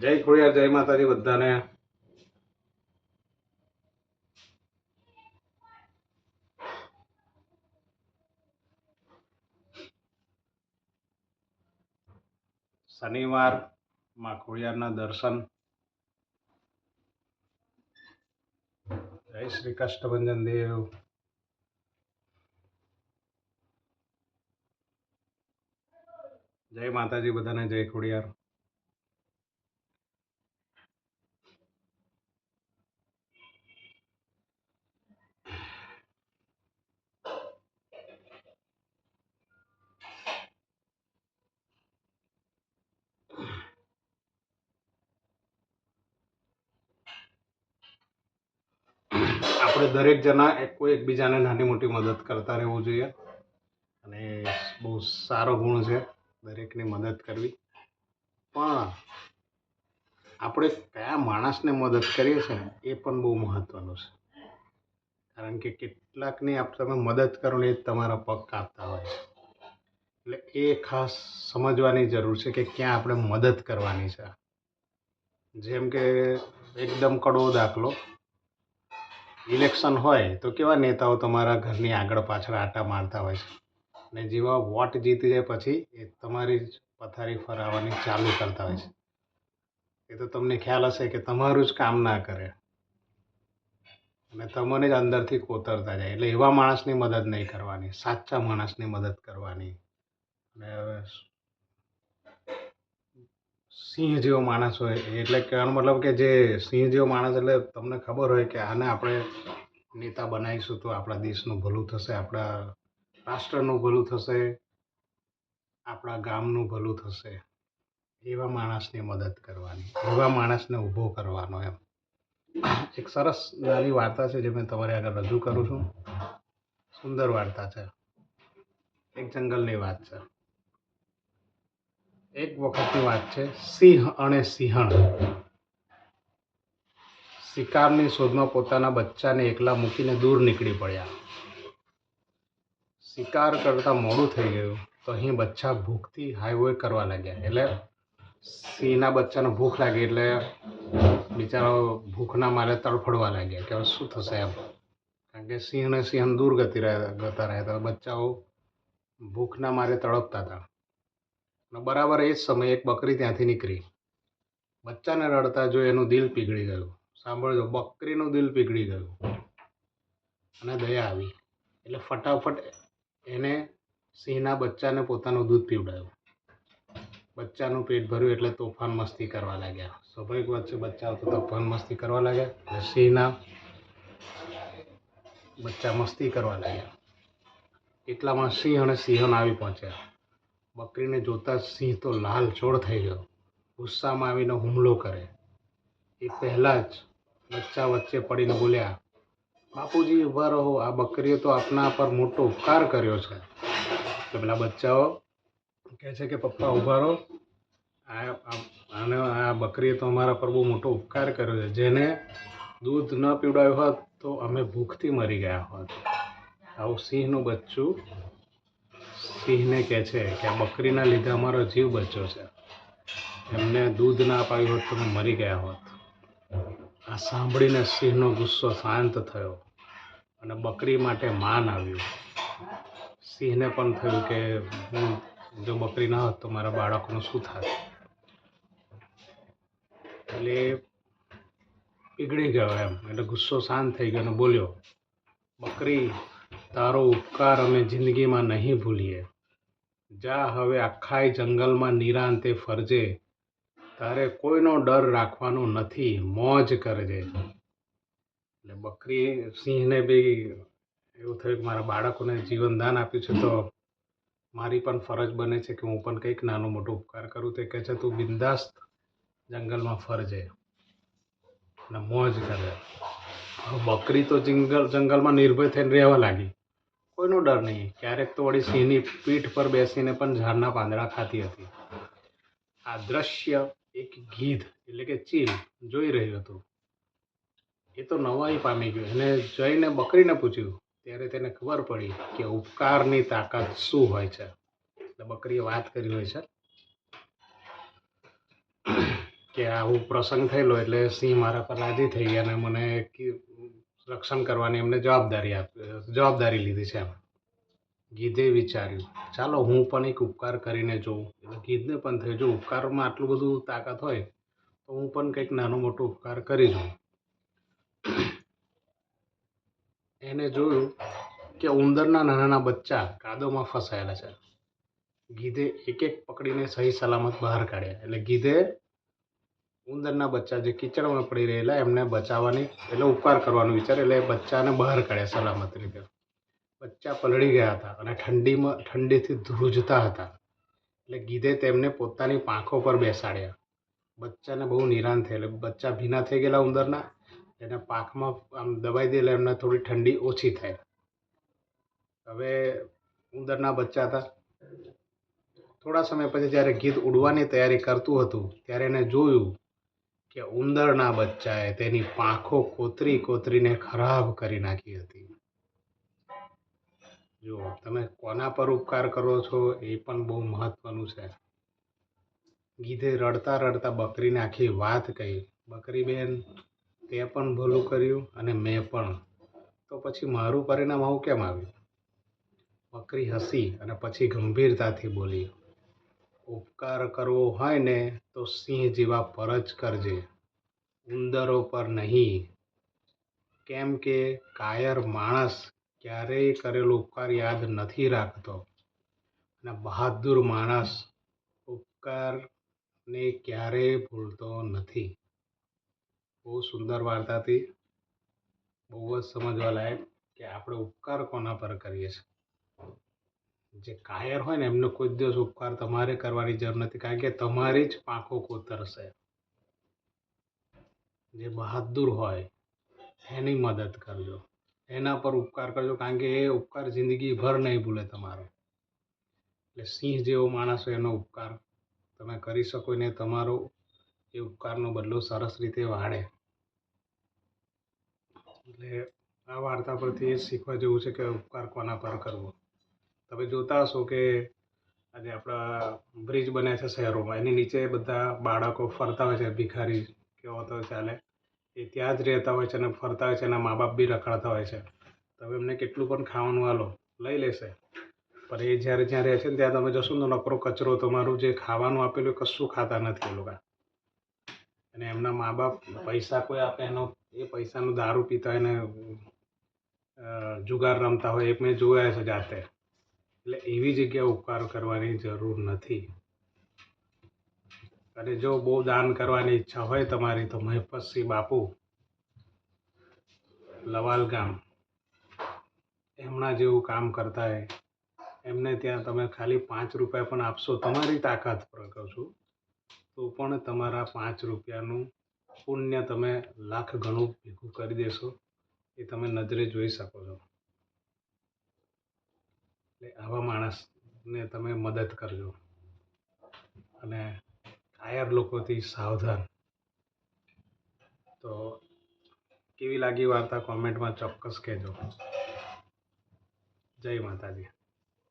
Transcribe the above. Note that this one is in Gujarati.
જય ખોડિયાર, જય માતાજી બધાને. શનિવારમાં ખોડિયારના દર્શન. જય શ્રી કષ્ટભંજન દેવ. જય માતાજી બધાને, જય ખોડિયાર. આપણે દરેક જણા કોઈ એકબીજાને નાની મોટી મદદ કરતા રહેવું જોઈએ. અને બહુ સારો ગુણ છે દરેકની મદદ કરવી. પણ આપણે કયા માણસને મદદ કરીએ છીએ એ પણ બહુ મહત્ત્વનું છે. કારણ કે કેટલાકની આપ તમે મદદ કરો ને એ તમારા પગ કાપતા હોય છે. એટલે એ ખાસ સમજવાની જરૂર છે કે ક્યાં આપણે મદદ કરવાની છે. જેમ કે એકદમ કડવો દાખલો. ઇલેક્શન હોય તો કેવા નેતાઓ તમારા ઘરની આગળ પાછળ આટા મારતા હોય છે? ને જેવા વોટ જીતી જાય પછી એ તમારી જ પથારી ફરાવવાની ચાલુ કરતા હોય છે. એ તો તમને ખ્યાલ હશે કે તમારું જ કામ ના કરે. અને તમને જ અંદરથી કોતરતા જાય. એટલે એવા માણસની મદદ નહીં કરવાની. સાચા માણસની મદદ કરવાની. અને સિંહ જેવો માણસ હોય. એટલે કહેવાનો મતલબ કે જે સિંહ જેવો માણસ એટલે તમને ખબર હોય કે આને આપણે નેતા બનાવીશું તો આપણા દેશનું ભલું થશે, આપણા રાષ્ટ્રનું ભલું થશે, આપણા ગામનું ભલું થશે. એવા માણસની મદદ કરવાની, એવા માણસને ઊભો કરવાનો એમ. એક સરસ નાની વાર્તા છે જે મેં તમારી આગળ રજૂ કરું છું. સુંદર વાર્તા છે. એક જંગલની વાત છે. એક વખતની વાત છે, સિંહ અને સિંહણ. શિકારની શોધમાં પોતાના બચ્ચાને એકલા મૂકીને દૂર નીકળી પડ્યા. શિકાર કરતાં મોડું થઈ ગયું, તો અહીં બચ્ચા ભૂખથી હાઈવે કરવા લાગ્યા. એટલે સિંહના બચ્ચાને ભૂખ લાગી, એટલે બિચારો ભૂખના મારે તડફડવા લાગ્યા કે હવે શું થશે એમ. કારણ કે સિંહ અને સિંહણ દૂર ગતિ રહ્યા જતા રહ્યા હતા બચ્ચાઓ ભૂખના મારે તડપતા હતા. અને બરાબર એ જ સમયે એક બકરી ત્યાંથી નીકળી. બચ્ચાને રડતા જોઈ એનું દિલ પીગળી ગયું. સાંભળજો, બકરીનું દિલ પીગળી ગયું. અને દયા આવી. એટલે ફટાફટ એને સિંહના બચ્ચાને પોતાનું દૂધ પીવડાવ્યું બચ્ચાનું પેટ ભર્યું એટલે તોફાન મસ્તી કરવા લાગ્યા. સ્વાભાવિક વાત છે બચ્ચાઓ તો તોફાન મસ્તી કરવા લાગ્યા. સિંહના બચ્ચા મસ્તી કરવા લાગ્યા. એટલામાં સિંહ અને સિંહણ આવી પહોંચ્યા. બકરીને જોતા સિંહ તો લાલ ચોળ થઈ ગયો. ગુસ્સામાં આવીને હુમલો કરે. એ પહેલાં જ બચ્ચા વચ્ચે પડીને બોલ્યા, બાપુજી ઊભા રહો. આ બકરીએ તો આપના પર મોટો ઉપકાર કર્યો છે. તો પેલા બચ્ચાઓ કહે છે કે, પપ્પા ઊભા રહો. આને, આ બકરીએ તો અમારા પર બહુ મોટો ઉપકાર કર્યો છે. જેને દૂધ ન પીવડાવ્યું હોત તો અમે ભૂખથી મરી ગયા હોત. આવું સિંહનું બચ્ચું સિંહને કહે છે કે આ બકરીના લીધે અમારો જીવ બચ્યો છે. એમને દૂધ ના અપાવ્યું હોત તો મરી ગયા હોત. આ સાંભળીને સિંહનો ગુસ્સો શાંત થયો અને બકરી માટે માન આવ્યું. સિંહને પણ થયું કે હું જો બકરી ના હોત તો મારા બાળકોનું શું થાત? એટલે પીગળી ગયો એમ, એટલે ગુસ્સો શાંત થઈ ગયો અને બોલ્યો, બકરી, તારો ઉપકાર અમે જિંદગીમાં નહીં ભૂલીએ. જા હવે આખાય જંગલમાં નિરાંતે ફરજે. તારે કોઈનો ડર રાખવાનો નથી, મોજ કરજે. એટલે બકરી સિંહને બી એવું થયું કે મારા બાળકોને જીવનદાન આપ્યું છે, તો મારી પણ ફરજ બને છે કે હું પણ કંઈક નાનો મોટો ઉપકાર કરું. તે કહે છે, તું બિંદાસ્ત જંગલમાં ફરજે અને મોજ કરે બકરી તો જંગલ જંગલમાં નિર્ભય થઈને રહેવા લાગી. કોઈનો ડર નહીં. ક્યારેક તો વળી સિંહની પીઠ પર બેસીને પણ ઝાડના પાંદડા ખાતી હતી. આ દ્રશ્ય એક ગીધ, એટલે કે ચીલ, જોઈ રહ્યું હતું. એ તો નવાઈ પામી ગયું. એને જઈને બકરીને પૂછ્યું. ત્યારે તેને ખબર પડી કે ઉપકારની તાકાત શું હોય છે? એટલે બકરીએ વાત કરી હોય છે કે આવું પ્રસંગ થયેલો એટલે સિંહ મારા પર રાજી થઈ ગયા અને મને રક્ષણ કરવાની એમને જવાબદારી આપી, જવાબદારી લીધી છે એમ. ગીધે વિચાર્યું, ચાલો હું પણ એક ઉપકાર કરીને જોઉં. એટલે ગીધને પણ થયું, જો ઉપકારમાં આટલું બધું તાકાત હોય, તો હું પણ કંઈક નાનો મોટો ઉપકાર કરી જોઉં. એને જોયું કે ઉંદરના નાના બચ્ચા કાદવમાં ફસાયેલા છે. ગીધે એક એક પકડીને સહી સલામત બહાર કાઢ્યા. એટલે ગીધે ઉંદરના બચ્ચા જે કીચડમાં પડી રહેલા, એમને બચાવવાની, એટલે ઉપકાર કરવાનો વિચાર, એટલે બચ્ચાને બહાર કાઢ્યા સલામત રીતે. બચ્ચા પલળી ગયા હતા અને ઠંડીમાં, ઠંડીથી ધ્રુજતા હતા. એટલે ગીધે તેમને પોતાની પાંખો પર બેસાડ્યા. બચ્ચાને બહુ નિરાન થયેલ બચ્ચા ભીના થઈ ગયેલા ઉંદરના. એને પાંખમાં આમ દબાઈ દે, એટલે એમને થોડી ઠંડી ઓછી થાય. હવે ઉંદરના બચ્ચા હતા. થોડા સમય પછી જ્યારે ગીધ ઉડવાની તૈયારી કરતું હતું, ત્યારે એને જોયું કે ઉંદરના બચ્ચાએ તેની પાંખો કોતરી કોતરીને ખરાબ કરી નાખી હતી. જુઓ, તમે કોના પર ઉપકાર કરો છો એ પણ બહુ મહત્વનું છે. ગીધે રડતા રડતા બકરીને આખી વાત કહી. બકરી બેન તે પણ ભલું કર્યું અને મેં પણ. તો પછી મારું પરિણામ આવું કેમ આવ્યું? બકરી હસી અને પછી ગંભીરતાથી બોલી ઉપકાર કરવો હોય ને તો સિંહ જેવા પર જ કરજે. ઉંદરો પર નહીં. કેમ કે કાયર માણસ ક્યારેય કરેલો ઉપકાર યાદ નથી રાખતો. અને બહાદુર માણસ ઉપકારને ક્યારેય ભૂલતો નથી. બહુ સુંદર વાર્તાથી બહુ જ સમજવા લાયક કે આપણે ઉપકાર કોના પર કરીએ છીએ? જે કાયર હોય ને, એમને કોઈ દિવસ ઉપકાર તમારે કરવાની જરૂર નથી, કારણ કે તમારી જ પાંખો કોતરશે. જે બહાદુર હોય, એની મદદ કરજો. એના પર ઉપકાર કરજો, કારણ કે એ ઉપકાર જિંદગીભર નહીં ભૂલે તમારો. એટલે સિંહ જેવો માણસ હોય, એનો ઉપકાર તમે કરી શકો ને, તમારો એ ઉપકારનો બદલો સરસ રીતે વાળે. એટલે આ વાર્તા પરથી એ શીખવા જેવું છે કે ઉપકાર કોના પર કરવો. તમે જોતા હશો કે આજે આપણા બ્રિજ બન્યા છે શહેરોમાં. એની નીચે બધા બાળકો ફરતા હોય છે, ભિખારી કેવો તો ચાલે એ ત્યાં જ રહેતા હોય છે અને ફરતા હોય છે એના મા બાપ બી રખડતા હોય છે. તમે એમને કેટલું પણ ખાવાનું આલો, લઈ લેશે. પણ એ જ્યારે જ્યાં રહે છે ને ત્યાં તમે જશો ને તો નકરો કચરો તમારું જે ખાવાનું આપેલું કશું ખાતા નથી એ લોકો. અને એમના મા બાપ પૈસા કોઈ આપે એનો, એ પૈસાનું દારૂ પીતા હોય ને જુગાર રમતા હોય, એ મેં જોયા છે જાતે. એટલે એવી જગ્યાએ ઉપકાર કરવાની જરૂર નથી. અને જો બહુ દાન કરવાની ઈચ્છા હોય તમારી, તો મહેપતસિંહ બાપુ લવાલ ગામ એમના જેવું કામ કરતા હોય. એમને ત્યાં તમે ખાલી પાંચ રૂપિયા પણ આપશો, તમારી તાકાત પર કહું છું તો પણ તમારા પાંચ રૂપિયાનું પુણ્ય તમે લાખ ગણું ભેગું કરી દેશો, એ તમે નજરે જોઈ શકો છો. એટલે આવા માણસને તમે મદદ કરજો. અને કાયર લોકોથી સાવધાન. તો કેવી લાગી વાર્તા? કોમેન્ટમાં ચોક્કસ કહેજો. જય માતાજી.